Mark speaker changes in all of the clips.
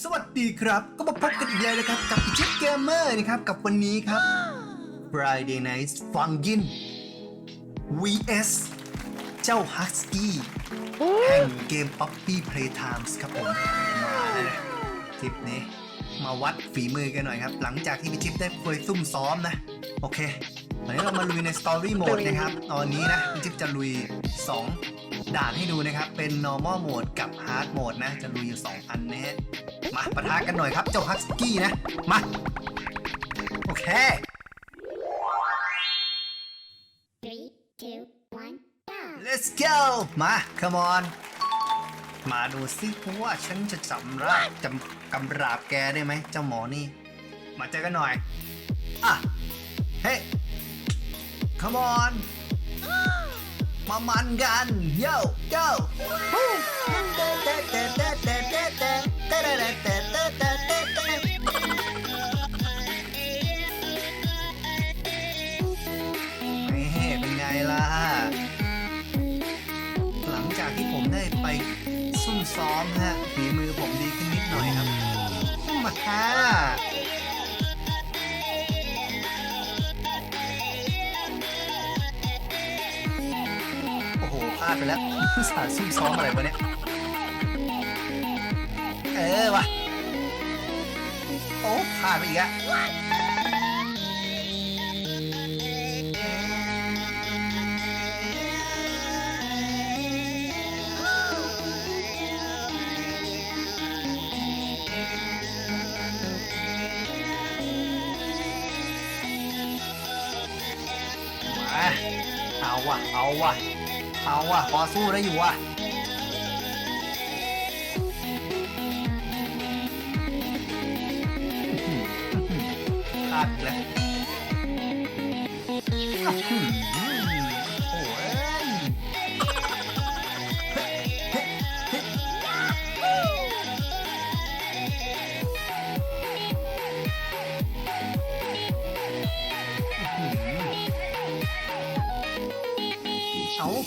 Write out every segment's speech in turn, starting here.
Speaker 1: สวัสดีครับ ก็มาพบกันอีกแล้วนะครับ กับอีชิปเกมเมอร์นะครับ กับวันนี้ครับ Friday Night Fungin vs เจ้า Husky แห่งเกม Poppy Playtimes ครับผม มาแล้วนะคลิปนี้ มาวัดฝีมือกันหน่อยครับ หลังจากที่พี่ชิปได้เคยซุ่มซ้อมนะ โอเคตอนนี้เรามาลุยใน Story Mode นะครับ ตอนนี้นะพี่ชิปจะลุย 2 ด่านให้ดูนะครับ เป็น normal mode กับ hard mode นะ จะลุยอยู่ 2 อันนะฮะ มาปะทะกันหน่อยครับ เจ้าฮัสกี้นะ มา โอเค
Speaker 2: Three, two, one, go!
Speaker 1: let's go มา come on มาดูซิว่าฉันจะจำราบจำกำราบแกได้ไหมเจ้าหมอนี่ มาเจอกันหน่อย อะ เฮ้ come on มามันกัน yo yo นี่เป็นไงล่ะ หลังจากที่ผมได้ไปซุ่มซ้อมฮะฝีมือผมดีขึ้นนิดหน่อยครับมาค่ะาดไปแล้วสารซุ่มซ้อมอะไรวะเนี่ย เออวะโอ้พลาดไปอีกอะมาเอาวะเอาวะ เอาวะพอสู้ได้อยู่วะพลาดอีกแล้ว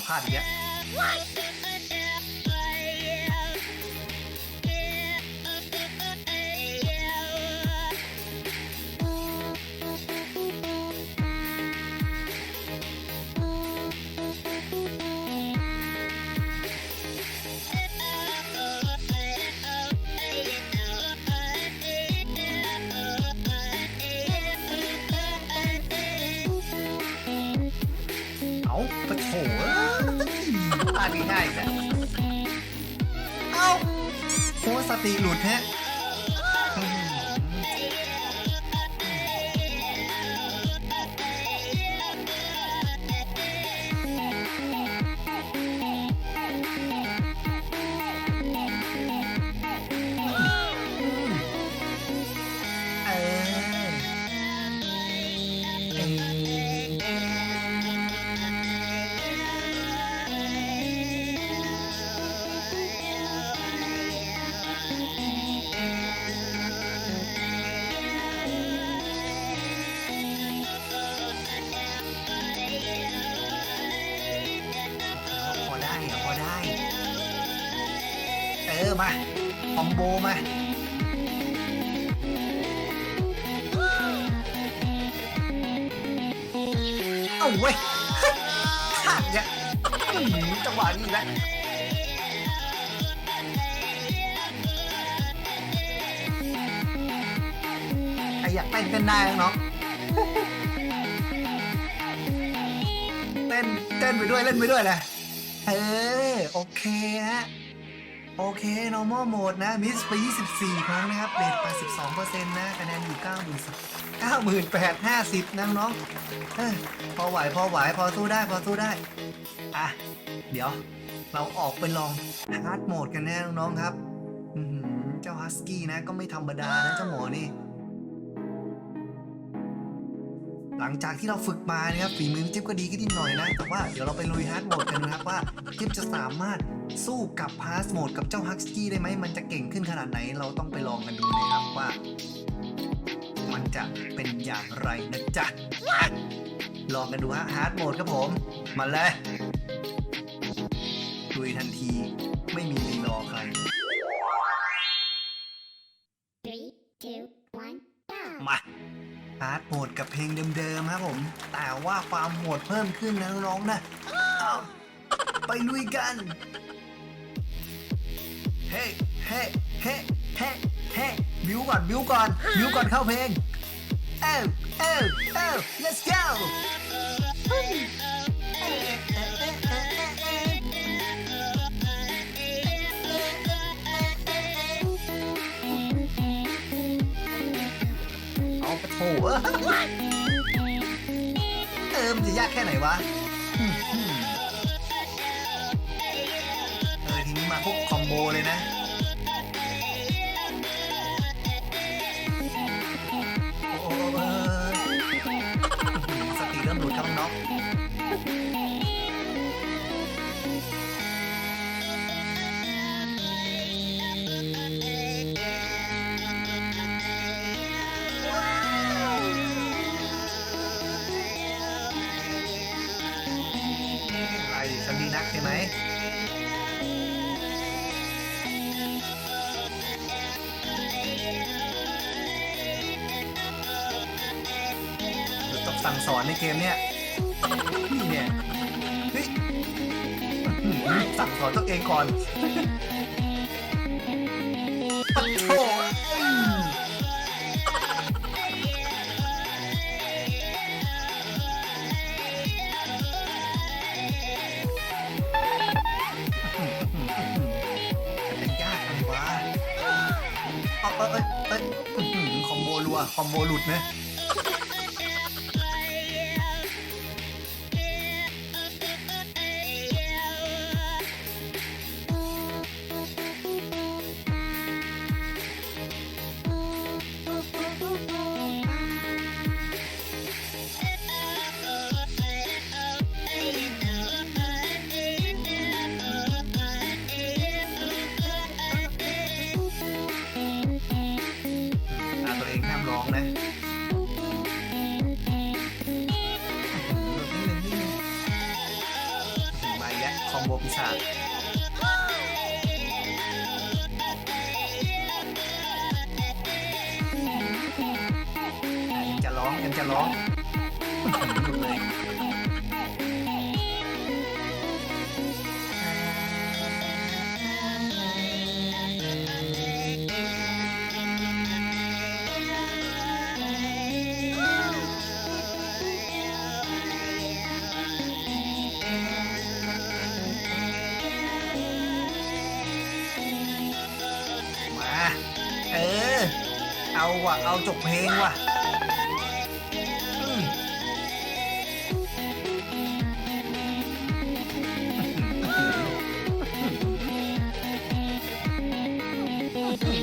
Speaker 1: พลาดอีกแล้วาดง่ายๆแต่เอาโอ้สติหลุดแฮะ เออมาคอมโบมาเอาเว้ยขาเนี่ยจังหวะนี้อีกแล้วใครอยากเต้นเต้นได้นะน้องเต้นเต้นไปด้วยเล่นไปด้วยแหละเออโอเคฮะ โอเค normal mode นะ มิสไป 24 ครั้งนะครับเรท82%นะคะแนนอยู่9 0 0 0 9850นะน้องอ้ยพอไหว พอไหว พอสู้ได้ พอสู้ได้ อะ เดี๋ยว เราออกไปลอง hard mode กันแน่น้องๆครับ เจ้าฮัสกี้นะ ก็ไม่ธรรมดานะ เจ้าหมอนี่ หลังจากที่เราฝึกมานะครับฝีมือจิ๊บก็ดีขึ้นนิดหน่อยนะ แต่ว่าเดี๋ยวเราไปลุยฮาร์ดโหมดกันนะครับว่าจิ๊บจะสามารถสู้กับฮาร์ดโหมดกับเจ้าฮักสกี้ได้ไหมมันจะเก่งขึ้นขนาดไหนเราต้องไปลองกันดูนะครับว่า มันจะเป็นอย่างไรนะจ๊ะอะลองกันดูฮะฮาร์ดโหมดครับผม มาเลยลุยทันทีไม่มีรีรอใครมาฮาร์ทโหมดกับเพลงเดิมๆครับผม แต่ว่าความโหดเพิ่มขึ้นนะน้องๆนะเอาไปลุยกัน เฮ้เฮ้เฮ้เฮ้เฮ้บิวก่อนบิวก่อนบิวก่อนเข้าเพลงเอ้าเอ้าเอ้า let's go โอ้โหเออมันจะยากแค่ไหนวะเออทีนี้มาพวกคอมโบเลยนะโอ้โหสติเริ่มหลุดครับน้อง อะไรฉันดีนักใช่ไหมต้องสั่งสอนในเกมเนี่ยนี่เนี่ยเฮ้ยสั่งสอนตัวเองก่อนปะโอื เอ้ยเอ้ยเอ้ยอื้อหือคอมโบรัวคอมโบหลุดนะ คอ ว่ะ เอาจบเพลงว่ะอืม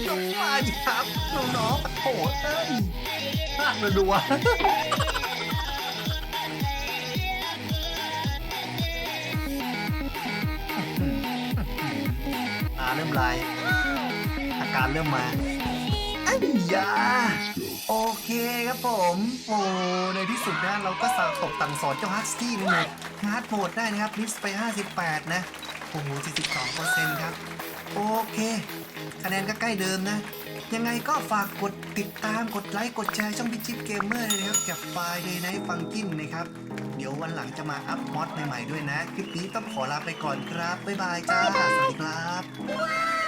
Speaker 1: ต้องมาดิครับน้องๆโอ้เอ้ยพลาดเลยดูวะตาเริ่มลายอาการเริ่มมา อ้ยาโอเคครับผมโอ้ในที่สุดนะเราก็สาตกตังสอนเจ้าฮัสกี้ในโหมดฮาร์ดโหมดได้นะครับลิสไป 58 นะโอ้โห42%ครับ โอเค คะแนนก็ใกล้เดิมนะ ยังไงก็ฝากกดติดตามกดไลค์กดแชร์ช่องพิชิตเกมเมอร์เลยนะครับกับไฟล์ Day Night Funkin นะครับ เดี๋ยววันหลังจะมาอัพมอดใหม่ๆด้วยนะ คลิปนี้ต้องขอลาไปก่อนครับ บ๊ายบายจ้า สวัสดีครับ